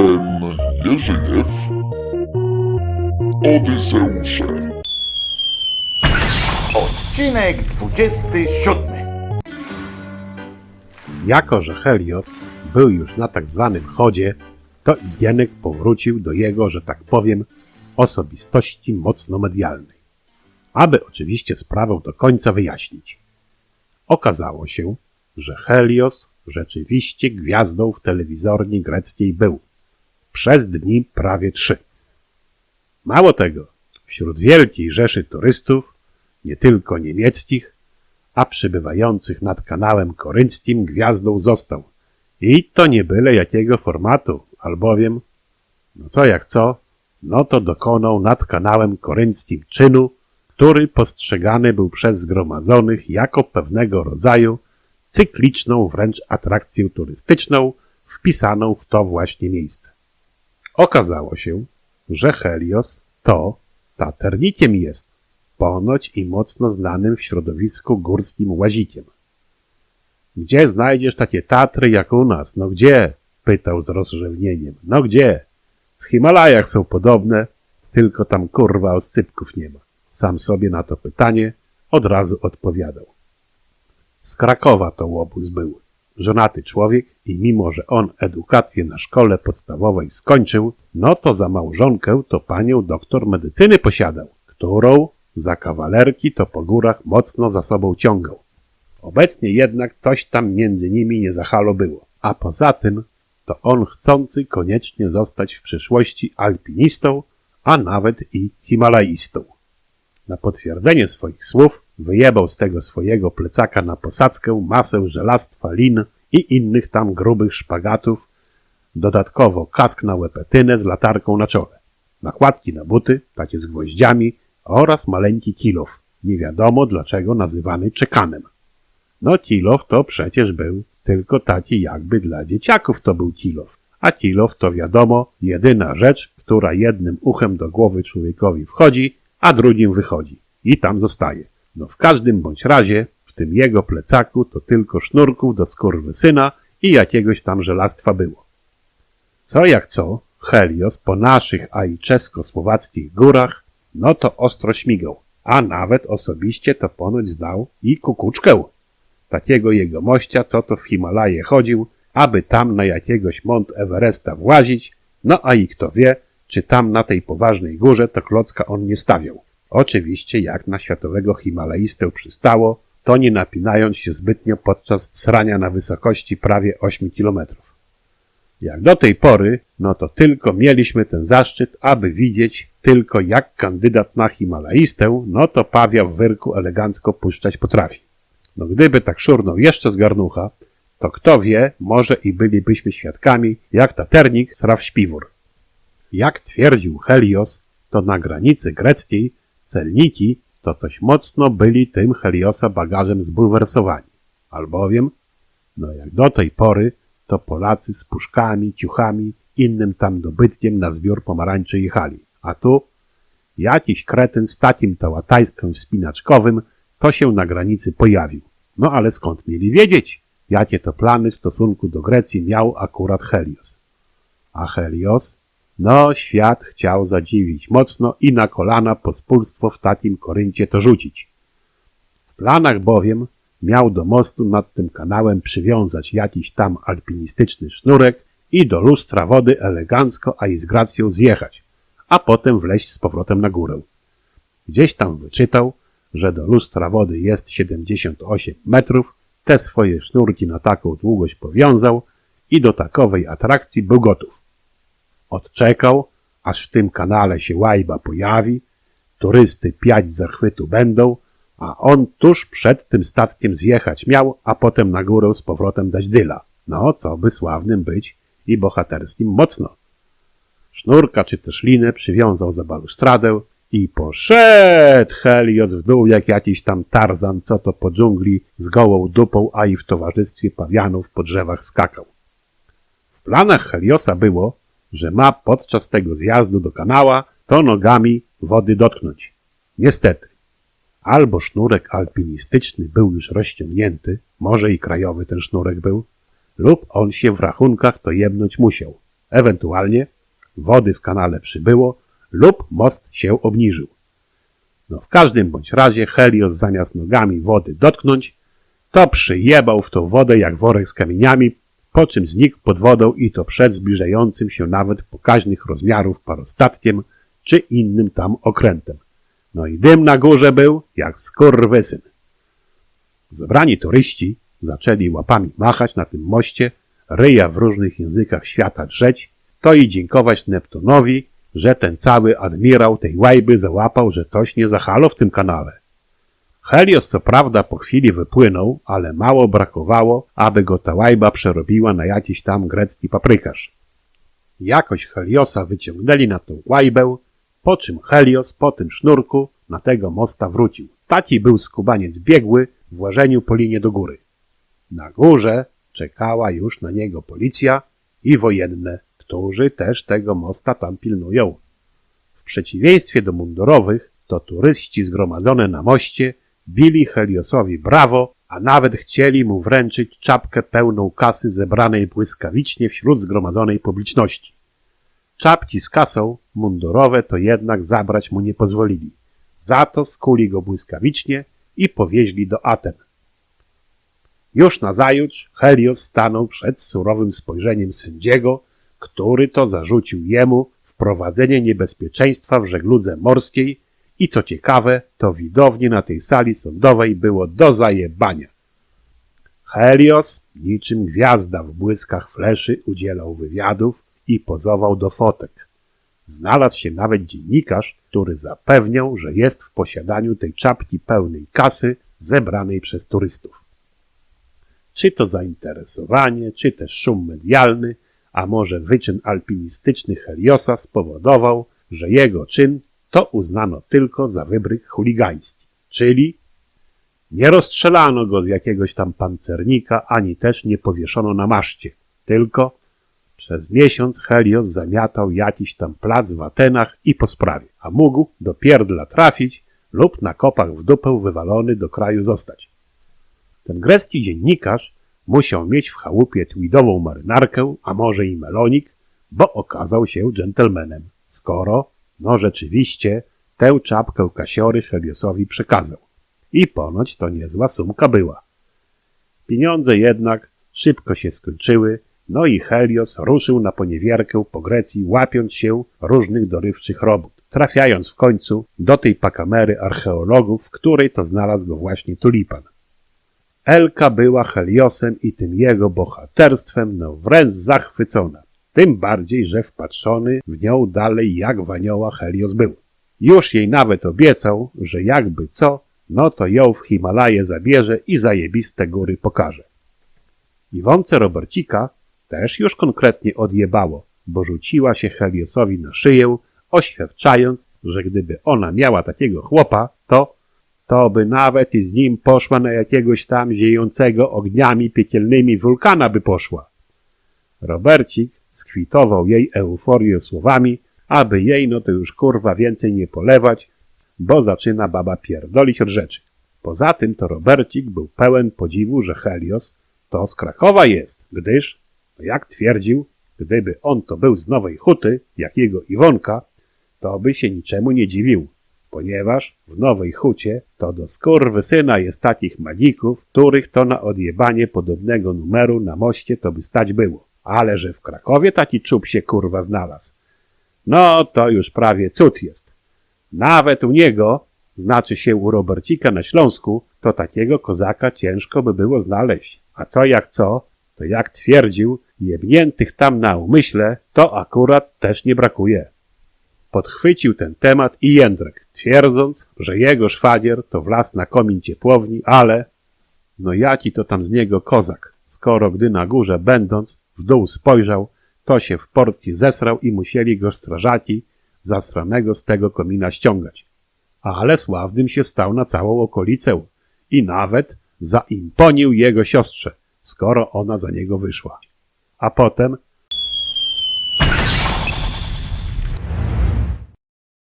Ben Jerzyjew Odyseusze Odcinek 27. Jako, że Helios był już na tak zwanym chodzie, to Gienek powrócił do jego, że tak powiem, osobistości mocno medialnej. Aby oczywiście sprawę do końca wyjaśnić. Okazało się, że Helios rzeczywiście gwiazdą w telewizorni greckiej był. Przez dni prawie trzy. Mało tego, wśród wielkiej rzeszy turystów, nie tylko niemieckich, a przybywających nad kanałem korynckim gwiazdą został. I to nie byle jakiego formatu, albowiem, no co jak co, no to dokonał nad kanałem korynckim czynu, który postrzegany był przez zgromadzonych jako pewnego rodzaju cykliczną wręcz atrakcję turystyczną wpisaną w to właśnie miejsce. Okazało się, że Helios to taternikiem jest, ponoć i mocno znanym w środowisku górskim łazikiem. Gdzie znajdziesz takie Tatry jak u nas? No gdzie? pytał z rozrzewnieniem. No gdzie? W Himalajach są podobne, tylko tam kurwa oscypków nie ma. Sam sobie na to pytanie od razu odpowiadał. Z Krakowa to łobuz był. Żonaty człowiek i mimo, że on edukację na szkole podstawowej skończył, no to za małżonkę to panią doktor medycyny posiadał, którą za kawalerki to po górach mocno za sobą ciągał. Obecnie jednak coś tam między nimi nie za halo było. A poza tym to on chcący koniecznie zostać w przyszłości alpinistą, a nawet i himalaistą. Na potwierdzenie swoich słów wyjebał z tego swojego plecaka na posadzkę masę żelastwa, lin i innych tam grubych szpagatów, dodatkowo kask na łepetynę z latarką na czole, nakładki na buty, takie z gwoździami oraz maleńki kilof, nie wiadomo dlaczego nazywany czekanem. No kilof to przecież był tylko taki jakby dla dzieciaków to był kilof, a kilof to wiadomo jedyna rzecz, która jednym uchem do głowy człowiekowi wchodzi, a drugim wychodzi i tam zostaje. No w każdym bądź razie w tym jego plecaku to tylko sznurków do skurwysyna i jakiegoś tam żelastwa było. Co jak co, Helios po naszych, a i czesko-słowackich górach, no to ostro śmigał, a nawet osobiście to ponoć znał i kukuczkę. Takiego jego mościa, co to w Himalaje chodził, aby tam na jakiegoś Mont Everesta włazić, no a i kto wie, czy tam na tej poważnej górze to klocka on nie stawiał. Oczywiście jak na światowego Himalaistę przystało, to nie napinając się zbytnio podczas srania na wysokości prawie 8 kilometrów. Jak do tej pory, no to tylko mieliśmy ten zaszczyt, aby widzieć tylko jak kandydat na Himalaistę, no to pawia w wyrku elegancko puszczać potrafi. No gdyby tak szurnął jeszcze z garnucha, to kto wie, może i bylibyśmy świadkami, jak taternik sra w śpiwór. Jak twierdził Helios, to na granicy greckiej celniki to coś mocno byli tym Heliosa bagażem zbulwersowani. Albowiem, no jak do tej pory, to Polacy z puszkami, ciuchami, innym tam dobytkiem na zbiór pomarańczy jechali. A tu jakiś kretyn z takim tałatajstwem wspinaczkowym to się na granicy pojawił. No ale skąd mieli wiedzieć, jakie to plany w stosunku do Grecji miał akurat Helios? A Helios? No, świat chciał zadziwić mocno i na kolana pospólstwo w takim Koryncie to rzucić. W planach bowiem miał do mostu nad tym kanałem przywiązać jakiś tam alpinistyczny sznurek i do lustra wody elegancko, a i z gracją zjechać, a potem wleźć z powrotem na górę. Gdzieś tam wyczytał, że do lustra wody jest 78 metrów, te swoje sznurki na taką długość powiązał i do takowej atrakcji był gotów. Odczekał, aż w tym kanale się łajba pojawi, turysty piać zachwytu będą, a on tuż przed tym statkiem zjechać miał, a potem na górę z powrotem dać dyla. No, co by sławnym być i bohaterskim mocno. Sznurka czy też linę przywiązał za balustradę i poszedł Helios w dół jak jakiś tam tarzan, co to po dżungli z gołą dupą, a i w towarzystwie pawianów po drzewach skakał. W planach Heliosa było, że ma podczas tego zjazdu do kanała to nogami wody dotknąć. Niestety, albo sznurek alpinistyczny był już rozciągnięty, może i krajowy ten sznurek był, lub on się w rachunkach to jebnąć musiał. Ewentualnie wody w kanale przybyło lub most się obniżył. No w każdym bądź razie Helios zamiast nogami wody dotknąć, to przyjebał w tą wodę jak worek z kamieniami, po czym znikł pod wodą i to przed zbliżającym się nawet pokaźnych rozmiarów parostatkiem czy innym tam okrętem. No i dym na górze był jak skurwysyn. Zebrani turyści zaczęli łapami machać na tym moście, ryja w różnych językach świata drzeć, to i dziękować Neptunowi, że ten cały admirał tej łajby załapał, że coś nie zahalo w tym kanale. Helios co prawda po chwili wypłynął, ale mało brakowało, aby go ta łajba przerobiła na jakiś tam grecki paprykarz. Jakoś Heliosa wyciągnęli na tą łajbę, po czym Helios po tym sznurku na tego mosta wrócił. Taki był skubaniec biegły w łażeniu po linie do góry. Na górze czekała już na niego policja i wojenne, którzy też tego mosta tam pilnują. W przeciwieństwie do mundurowych, to turyści zgromadzone na moście bili Heliosowi brawo, a nawet chcieli mu wręczyć czapkę pełną kasy zebranej błyskawicznie wśród zgromadzonej publiczności. Czapki z kasą mundurowe to jednak zabrać mu nie pozwolili. Za to skuli go błyskawicznie i powieźli do Aten. Już nazajutrz Helios stanął przed surowym spojrzeniem sędziego, który to zarzucił jemu wprowadzenie niebezpieczeństwa w żegludze morskiej i co ciekawe, to widownie na tej sali sądowej było do zajebania. Helios, niczym gwiazda w błyskach fleszy, udzielał wywiadów i pozował do fotek. Znalazł się nawet dziennikarz, który zapewniał, że jest w posiadaniu tej czapki pełnej kasy zebranej przez turystów. Czy to zainteresowanie, czy też szum medialny, a może wyczyn alpinistyczny Heliosa spowodował, że jego czyn to uznano tylko za wybryk chuligański, czyli nie rozstrzelano go z jakiegoś tam pancernika, ani też nie powieszono na maszcie, tylko przez miesiąc Helios zamiatał jakiś tam plac w Atenach i po sprawie, a mógł do pierdla trafić lub na kopach w dupę wywalony do kraju zostać. Ten grecki dziennikarz musiał mieć w chałupie tweedową marynarkę, a może i melonik, bo okazał się dżentelmenem, skoro, no rzeczywiście, tę czapkę kasiory Heliosowi przekazał. I ponoć to niezła sumka była. Pieniądze jednak szybko się skończyły, no i Helios ruszył na poniewierkę po Grecji, łapiąc się różnych dorywczych robót, trafiając w końcu do tej pakamery archeologów, w której to znalazł go właśnie tulipan. Elka była Heliosem i tym jego bohaterstwem no wręcz zachwycona. Tym bardziej, że wpatrzony w nią dalej jak w anioła Helios był. Już jej nawet obiecał, że jakby co, no to ją w Himalaje zabierze i zajebiste góry pokaże. Iwonce Robercika też już konkretnie odjebało, bo rzuciła się Heliosowi na szyję, oświadczając, że gdyby ona miała takiego chłopa, to to by nawet i z nim poszła na jakiegoś tam ziejącego ogniami piekielnymi wulkana by poszła. Robercik skwitował jej euforię słowami, aby jej no to już kurwa więcej nie polewać, bo zaczyna baba pierdolić od rzeczy. Poza tym to Robercik był pełen podziwu, że Helios to z Krakowa jest, gdyż, no jak twierdził, gdyby on to był z Nowej Huty, jak jego Iwonka, to by się niczemu nie dziwił, ponieważ w Nowej Hucie to do syna jest takich magików, których to na odjebanie podobnego numeru na moście to by stać było. Ale że w Krakowie taki czub się kurwa znalazł. No to już prawie cud jest. Nawet u niego, znaczy się u Robercika na Śląsku, to takiego kozaka ciężko by było znaleźć. A co jak co, to jak twierdził, jebniętych tam na umyśle, to akurat też nie brakuje. Podchwycił ten temat i Jędrek, twierdząc, że jego szwagier to wlazł na komin ciepłowni, ale no jaki to tam z niego kozak, skoro gdy na górze będąc w dół spojrzał, to się w portki zesrał i musieli go strażaki zasranego z tego komina ściągać. Ale sławnym się stał na całą okolicę i nawet zaimponił jego siostrze, skoro ona za niego wyszła. A potem